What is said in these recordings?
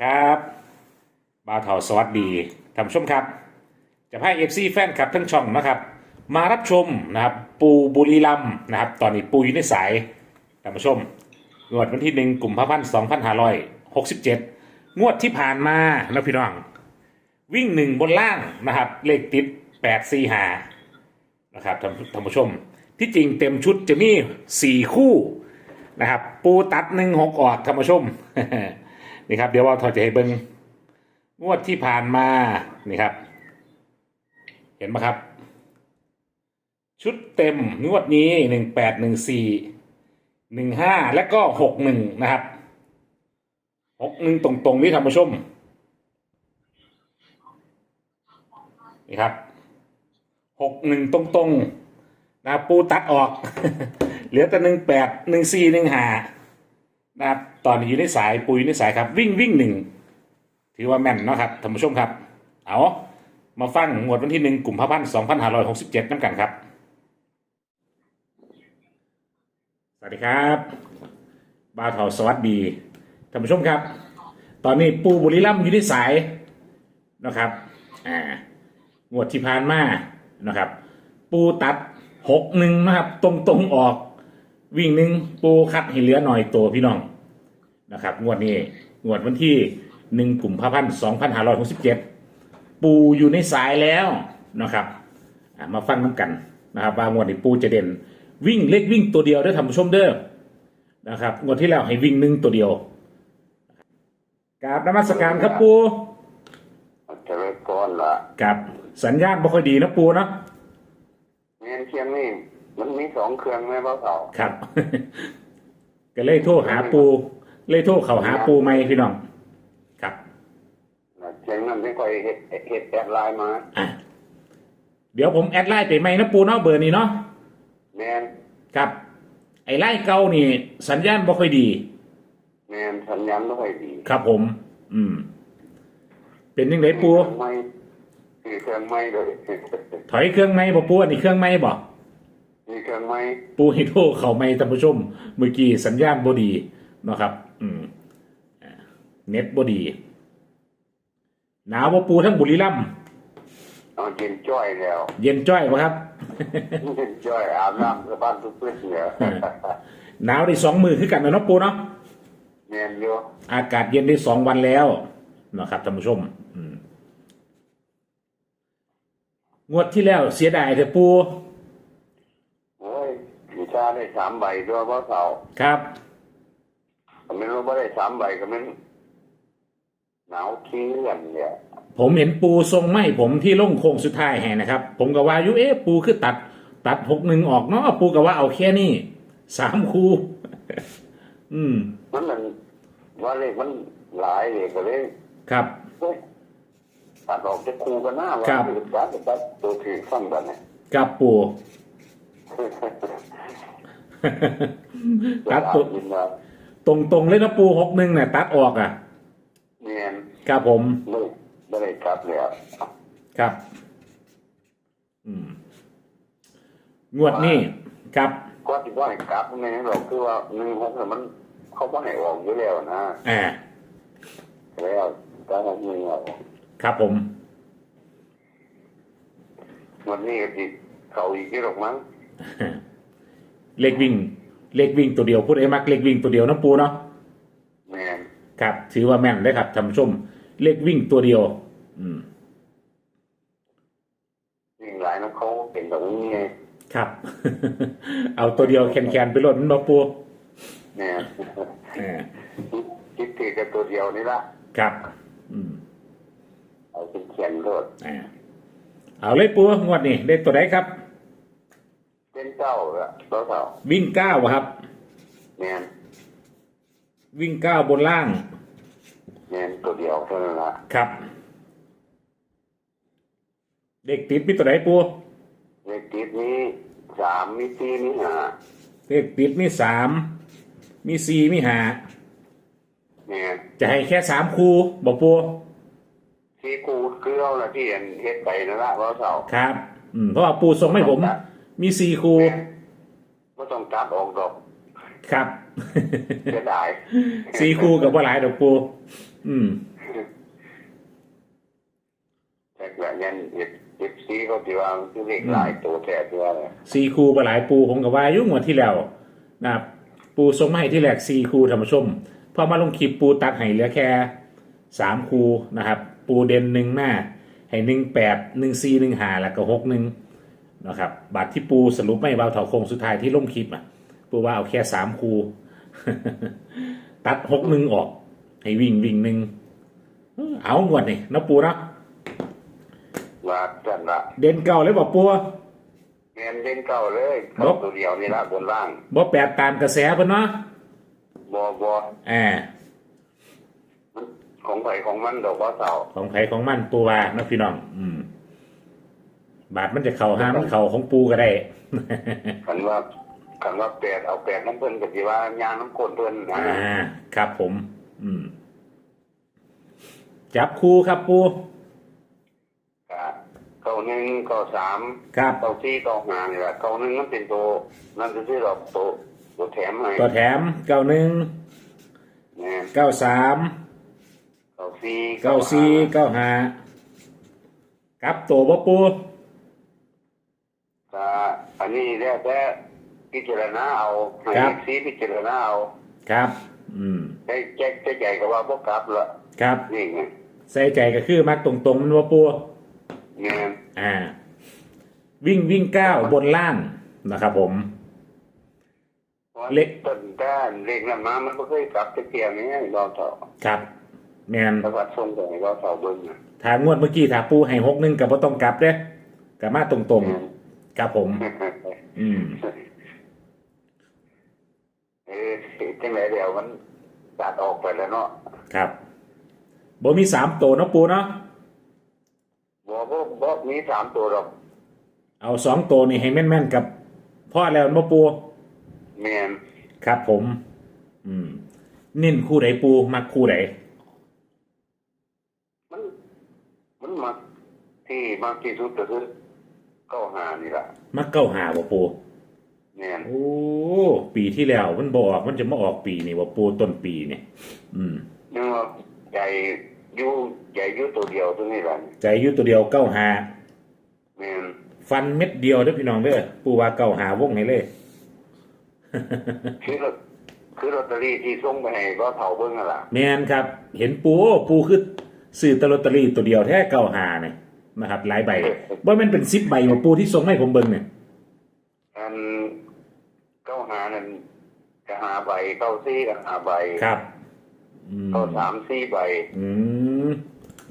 ครับบ่าวเถาสวัสดีท่านผู้ชมครับ จะพาเอฟซีแฟนคลับทั้งช่องนะครับ มารับชมนะครับ ปูบุรีรัมนะครับ ตอนนี้ปูอยู่ในสายท่านผู้ชมงวดวันที่หนึ่งกลุ่มพระพันสองพันห้าร้อยหกสิบเจ็ดงวดที่ผ่านมานะพี่น้อง วิ่งหนึ่งบนล่างนะครับ เลขติดแปดสี่หานะครับท่านท่านผู้ชม ที่จริงเต็มชุดจะมีสี่คู่นะครับ ปูตัดหนึ่งหกออกท่านผู้ชม นี่ครับ เดี๋ยวว่าทอจะให้เบิ้งงวดที่ผ่านมานี่ครับ เห็นไหมครับ ชุดเต็มงวดนี้หนึ่งแปดหนึ่งสี่หนึ่งห้าและก็หกหนึ่งนะครับหกหนึ่งตรงๆนี่ท่านผู้ชมนี่ครับหกหนึ่งตรงๆนะปูตัดออก เหลือแต่หนึ่งแปดหนึ่งสี่หนึ่งห้า นะครับตอนนี้อยู่ในสายปูอยู่ในสายครับ วิ่งวิ่งหนึ่งถือว่าแม่นนะครับท่านผู้ชมครับ เอามาฟังงวดวันที่หนึ่งกลุ่มพระพันสองพันห้าร้อยหกสิบเจ็ดน้ำกันครับ สวัสดีครับบาวเถาสวัสดีท่านผู้ชมครับ ตอนนี้ปูบุรีรัมย์อยู่ในสายนะครับอ่างวดที่ผ่านมานะครับ ปูตัดหกหนึ่งนะครับ ตรงตรงออก วิ่งหนึ่งปูคัดให้เหลือหน่อยตัวพี่น้องนะครับ งวดนี้งวดวันที่หนึ่งกลุ่มพระพันสองพันห้าร้อยหกสิบเจ็ดปูอยู่ในสายแล้วนะครับอะมาฟังน้ำกันนะครับว่างวดนี้ปูจะเด่น วิ่งเล็กวิ่งตัวเดียวได้อท่านผู้ชมเด้อนะครับงวดที่แล้วให้วิ่งหนึ่งตัวเดียวกราบนมัสการครับปูเจริญพรละกับสัญญาณไม่ค่อยดีนะปูเนาะเงินเชียงนี่ มันมีสองเครื่องไหมพ่อเฒ่าครับ ก็เลยโทรหาปู เลยโทรเขาหาปูไหมพี่น้อง ครับเชียงนั้นไม่ค่อยเฮ็ดเฮ็ดแอดไลน์มา อะ เดี๋ยวผมแอดไลน์ไปไหมนะปูเนาะเบอร์นี้เนาะแมนครับ ไอ้ไล่เก่านี่ สัญญาณไม่ค่อยดี แมนสัญญาณไม่ค่อยดี ครับผม อืม เป็นยังไงปูไม่มีเครื่องไม่เลยถอยเครื่องไหมบ่ปูอันนี้เครื่องไหมบ่ มีเครื่องไม่ปูฮิโทรเขาไม่ท่านผู้ชม เมื่อกี้สัญญาณบดีเนาะครับ อืมอ่าเน็ตบดีหนาวบ่ปูทั้งบุรีรัมย์เอาเย็นจ้อยแล้ว เย็นจ้อยบ่ครับ เย็นจ้อยอาบน้ำสะบ้านทุกเพื่อนเนี่ยหนาวได้สองมือคือกันนะเนาะปูเนาะแมนอยู่อากาศเย็นได้สองวันแล้วเนาะครับท่านผู้ชมอืมงวดที่แล้วเสียดายแต่ปูโอ้ยวิชา ได้สามใบด้วยพ่อเฒ่าครับก็ไม่รู้ว่าได้สามใบก็มันหนาวขี้เลื่อนเนี่ยผมเห็นปูทรงไม้ผมที่ล่งโค้งสุดท้ายแห่นะครับ ผมก็ว่าอยู่เอ๊ะปูคือตัด ตัดหกหนึ่งออกเนาะปูก็ว่าเอาแค่นี้สามคูอืม มันมันว่าเลขมันหลายเลขก็เลยครับเฮ้ยตัดออกจะคูกันหน้าว่าครับคือตัดตัดตัวถือฟังกันเนี่ยกับปู ตัดตัวยินมาตรงตรงๆเลยนะปูหกหนึ่งเนี่ยตัดออกอะเนียนครับผม ไม่ไม่ได้กลับแล้วครับ อืม งวดนี้ครับ ก็ที่ว่าให้กลับไม่งั้นหรอกคือว่าหนึ่งหกเนี่ยมัน เขาก็ให้ออกอยู่แล้วนะอ่า แล้วการทำยิงออกครับผม วันนี้ก็ติดเขาอีกที่หรอกมั้ง เลขวิ่ง เลขวิ่งตัวเดียวพูดไอ้มักเลขวิ่งตัวเดียวนะปูเนาะแมนครับ ถือว่าแม่นได้ครับท่านผู้ชม เลขวิ่งตัวเดียว อืมยิงหลายนะเขาเป็นแบบนี้ไงครับ เอาตัวเดียวแคนๆไปลดมันมาปูแมนอ่าคิดถือกับตัวเดียวนี่ละครับ อืมเอาเป็นเขียนโทษอ่าเอาเลยปูงวดนี้ได้ตัวไหนครับ เป็นเจ้าละตัวเท่าวิ่งเก้าครับ แมนวิ่งเก้าบนล่าง แมนตัวเดียวเท่านั้นละครับ เด็กติดมีตัวไหนปูเลขติดนี้สามมีสี่มีห้าเลขติดมีสามมีสี่มีห้าแมนจะให้แค่สามคูบอกปูที่กูคือเอาละที่เห็นเฮ็ดไปนั่นละเราเท่าครับ อืมเพราะว่าปูส่งให้ผม มีสี่คูไม่ต้องตัดออกดอกครับจะได้สี่คูกับว่าหลายดอกปูอืมแต่ละยันเอฟเอฟซีเขาที่ว่ามันคือเลขหลายตัวแท้ที่ว่าเนี่ยสี่คูปลาหลายปูผมกับว่าอยุ่งวันที่แล้วนะครับปูส่งมาให้ที่แรกสี่คูธรรมชมพอมาลงคลิปปูตัดให้เหลือแค่สามคูนะครับ ปูเด่นหนึ่งหน้าให้หนึ่งแปดหนึ่งสี่หนึ่งหาแล้วก็หกหนึ่ง นะครับบัตรที่ปูสรุปไม่เบาเถาโคงสุดท้ายที่ลงคลิปอะ ปูว่าเอาแค่สามคู ตัดหกหนึ่งออก ให้วิ่งวิ่งหนึ่งเอางวดนี่นะปูเนาะว่าจันละเด่นเก่าเลยบอกปูแมนเล่นเก่าเลยครัเข้าบตัวเดียวนี่ละบนล่างบ่แปดตามกระแสเพิ่นเนาะบอบออ่ามันของไผของมันดอกว่าเสาของไผของมันปูว่านะพี่น้อง อืม บาทมันจะเข่าห้ามันเข่าของปูก็ได้คันว่าคันว่าแปดเอาแปดน้ำเพิ่นกับที่ว่ายางน้ำก้นเพิ่นนะอ่า ครับผม อืม จับคู่ครับปูก็เก้าหนึ่งเก้าสามครับ เก้าสี่เก้าห้านี่แหละเก้าหนึ่งมันเป็นตัวนั่นคือเราตัวตัวแถมให้ตัวแถมเก้าหนึ่งแม่นเก้าสามเก้าสี่เก้าสี่เก้าห้าครับตัวบ่ปูก็ อันนี้แล้วแต่พิจารณาเอาให้ซีพิจารณาเอาครับ อืมได้แจ็คได้ใหญ่ก็ว่าพวกกลับละครับ นี่ไงใส่ใจก็คือมักตรงๆมันบ่ปูแม่นอ่า วิ่งวิ่งก้าวบนล่างนะครับผม เล็ก ต้นด้านเล็กนั้นมามันก็เคยกลับจะเกี่ยงนี้เราเถาครับแมนแล้วก็ส่งไปให้เราเถาเบิ่งนะถามงวดเมื่อกี้ถาปูให้หกหนึ่งกับบ่ต้องกลับเด้กลับมาตรงๆ ครับผม อืม เออจังไรเดี๋ยวมันตัดออกไปแล้วเนาะครับบ่มีสามตัวเนาะปูเนาะบ่บ่บ่มีสามตัวหรอกเอาสองตัวนี่ให้แม่นๆกับพ่อแล้วเนาะปูแม่นครับผม อืมเน้นคู่ไหนปูมักคู่ไหนมัน มันมักที่มากที่สุดก็คือ เก้าหานี่ล่ะมักเก้าหาบ่ปูแม่นโอ้ปีที่แล้วมันบออกมันจะมาออกปีนี่ว่าปูต้นปีนี่อืมนึกว่าใหญ่อยู่ใหญ่อยู่ตัวเดียวตรงนี้ล่ะใจอยุตัวเดียวเก้าหาแม่นฟันเม็ดเดียวเด้อพี่น้องเด้อปูว่าเก้าหาวงให้เลย คือลอตคือลอตเตอรี่ที่ส่งไปให้ก็เถาเบิ่งนั่นล่ะแมนครับ เห็นปูโอ้ปูคือซื้อแตลอตเตอรี่ตัวเดียวแท้เก้าหาเนี่ย นะครับหลายใบว่ามันเป็นซิปใบว่าปูที่ส่งให้ผมเบิ่งเนี่ยอันเก้าหานั่นก็หาใบเก้าซี่ก็หาใบครับอืมเก้าสามสี่ใบ อืม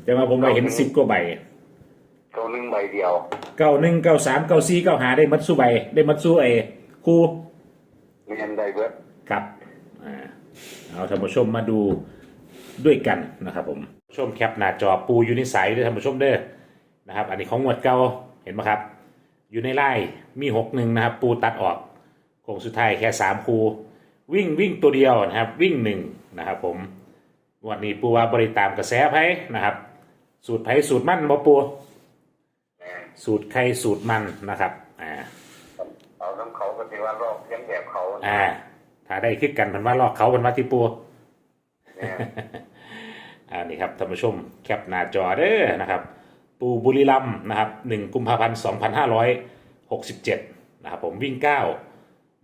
แต่ว่าผมว่าเห็นสิบกว่าใบเก้าหนึ่งใบเดียวเก้าหนึ่งเก้าสามเก้าสี่เก้าหาได้มัดสู้ใบ ได้มัดสู้ไอ้ครูเรียนได้เบิดครับอ่าเอาท่านผู้ชมมาดูด้วยกันนะครับผมชมแคปหน้าจอปูอยู่ในสายด้วยท่านผู้ชมเด้อ นะครับ อันนี้ของงวดเก่าเห็นไหมครับ อยู่ในไล่มีหกหนึ่งนะครับ ปูตัดออกโค้งสุดท้ายแค่สามคูวิ่งวิ่งตัวเดียวนะครับ วิ่งหนึ่งนะครับผมงวันนี้ปูว่าบริตามกระแสไพ่นะครับ สูตรไพ่สูตรมันบ่ปูแม่นสูตรใครสูตรมันนะครับอ่าเอาน้ำเขาก็ถือว่ารอบยังแบบเขาอ่าถ้าได้คิดกันมันว่าลอกเขามันว่าที่ปูแม่นอันนี้ครับท่านผู้ชมแคปหน้าจอเด้อนะครับ ปูบุรีรัมย์นะครับหนึ่งกุมภาพันธ์สองพันห้าร้อยหกสิบเจ็ดนะครับผมวิ่งเก้า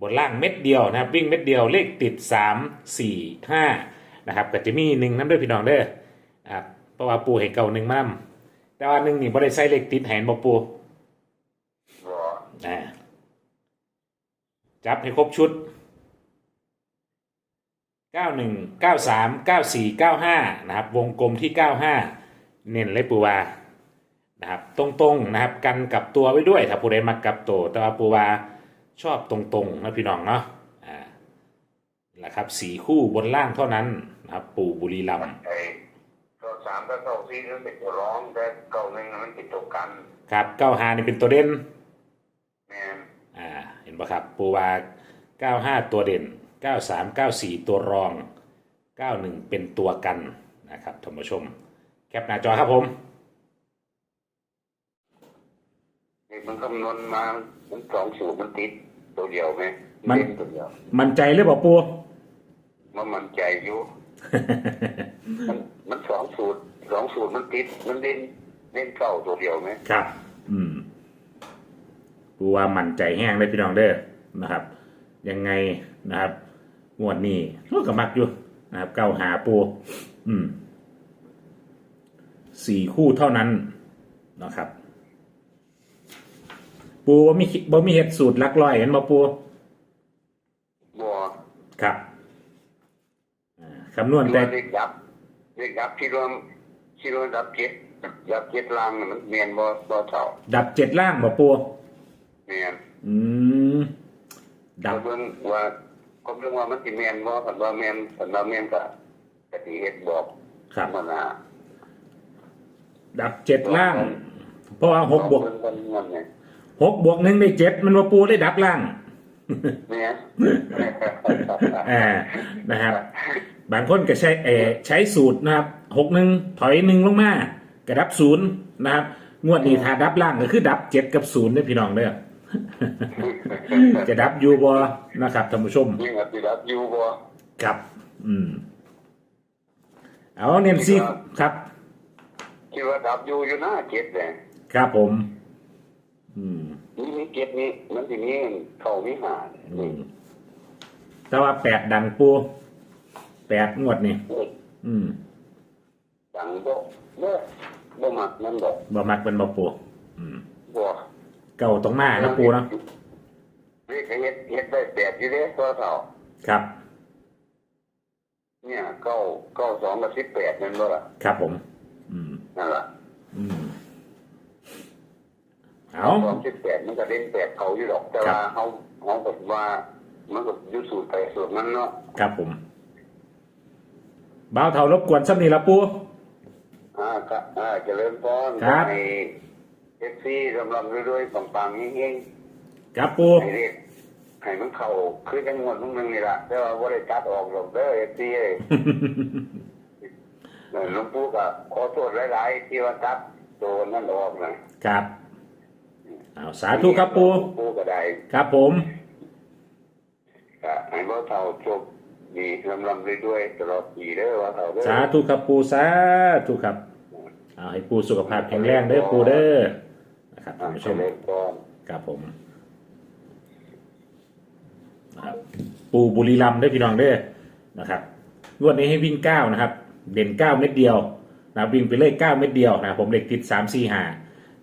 บนล่างเม็ดเดียวนะครับวิ่งเม็ดเดียวเลขติดสามสี่ห้านะครับก็จะมีหนึ่งน้ำเด้อพี่น้องเด้อนะครับเพราะว่าปูเห็นเก่าหนึ่งมานํแต่ว่าหนึ่งนี่บ่ได้ใส่เลขติดแหนบ่ปูบ่อ่าจับให้ครบชุด 91 93 94 95 นะครับ วงกลมที่ 95 เน้นเลยปูวา นะครับตรงๆนะครับกันกับตัวไว้ด้วย ถ้าผู้ใดมักกับตัวแต่ว่าปูวาชอบตรงๆนะพี่น้องเนาะอ่าแหละครับสีคู่บนล่างเท่านั้นนะครับ ปูบุรีรัมย์ไอ้เก้าสามกับเก้าสี่นั่นเป็นตัวร้องแต่เก้าหนึ่งมันเป็นตัวกันครับเก้าหานี่เป็นตัวเด่นแม่นอ่าเห็นปะครับปูวา95ตัวเด่น93 94ตัวรอง91เป็นตัวกันนะครับท่านผู้ชม แคปหน้าจอครับผม นี่ มันคำนวณมามันสองสูตรมันติดตัวเดียวไหมมัน เล่ตัวเดียวมันใจหรือเปล่าปู มันมันใจอยู่ มันมันสสูตรสองสูตรมันติด มันเล่นเล่นเก้าตัวเดียวไหมครับ อืม ปูว่ามั่นใจแห้งเลยพี่น้องเด้อนะครับ ยังไงนะครับงวดนี้ก็กมักอยู่นะครับ เก้าหาปู อืม สี่คู่เท่านั้นนะครับ ปูบ่มีบ่มีเห็ดสูตรหลักร้อยเห็นบ่ปูบัวครับอ่าคำนวณตัแต่วเล็กดับเล็กดับที่รวมที่รวมดับเจ็ดดับเจ็ดล่างน่ะมันเมียนบ่บ่เท่าดับเจ็ดล่างบ่ปูเมียนอืมดับ เบิ่งว่าก็เรื่องว่ามันสิเมียนบ่คันว่าเมียนคันว่าเมียนก็กสิเฮ็ดบอกครับ มันน่ะดับเจ็ดล่าง เพราะว่าหกบวกเบิ่งกันมันไง หกบวกหนึ่งได้เจ็ดมันมาปูได้ดับล่างเนี่ยอ่านะครับ บางคนก็ใช้เออใช้สูตรนะครับหกหนึ่งถอยหนึ่งลงมากระดับศูนย์นะครับงวดนี้ถ้าดับล่างก็คือดับเจ็ดกับศูนย์เนี่ยพี่น้องเด้อจะดับอยูบอนะครับท่านผู้ชมนี่ก็สิดับอยู่บ่ครับ อืมเอาเน้นซีครับคิดว่าดับอยู่อยู่นะเจ็ดแหละครับผม อืมนี่มีเจ็ดนี่มันสิมีเข้ามีหาอืมแต่ว่าแปดดังปูแปดงวดนี่อืมดังบ่บ่บ่มักมันดอกบ่มักเป็นบ่ปูอืม บ่เก่าตรงหน้านะปูเนาะเรียกให้เฮ็ดเฮ็ดได้แปดอยู่เด้ตัวเท่าครับ เนี่ยเก้าเก้าสองกับสิบแปดนั่นบ่ล่ะครับผม อืมนั่นล่ะ อืม เอาสองสิบแปดมันก็เล่นแปดเขาอยู่ดอกแต่ครับว่าเฮาเฮาแบบว่ามันก็อยู่สูตรไปสูตรมันเนาะครับผมบ่าวเท่ารบกวนสักนี่ละปูอ่าก็อ่าเจริญพรครับให้เอฟซีสำหรับด้วยๆปังๆเฮงครับปูๆให้เรียกให้มันเข้าคือจังหวัดมึงนึงนี่ล่ะแต่ว่าบ่ได้ตัดออกหรอกเด้อเอฟซีเอ้ยเออหลวงปู่ก็ขอโทษหลายๆที่ว่าตัดตัวนั่นออกนะครับ เอาสาธุครับปูหลวงปู่ก็ได้ครับผมก็ให้บ่เท่าโชคดีลำลำด้วยๆตลอดปีเด้อว่าเท่าเด้อสาธุครับปูสาธุครับเอาให้ปูสุขภาพแข็งแรงเด้อปูเด้อนะครับอ่าท่านผู้ชเจมริญพรครับผมนะครับปูบุรีรัมย์ได้อพี่น้องเด้อนะครับงวดนี้ให้วิ่งเก้านะครับ เด่นเก้าเม็ดเดียวนะครับวิ่งไปเลยเก้าเม็ดเดียวนะครับผมเลขติดสามสี่ห้า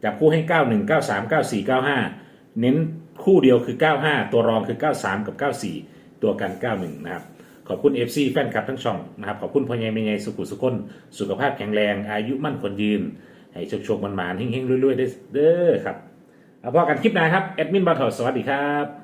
จับคู่ให้ 91 93 94 95 เน้นคู่เดียวคือ 95 ตัวรองคือ 93 กับ 94 ตัวกัน 91 นะครับ ขอบคุณ FC แฟนคลับทั้งช่องนะครับ ขอบคุณพ่อใหญ่แม่ใหญ่สุขุสุขนสุขภาพแข็งแรง อายุมั่นคนยืน ให้โชคโชคมันหมานๆเฮงๆรวยๆได้เด้อครับเอาพอกันคลิปหน้าครับ แอดมินบาทอสวัสดีครับ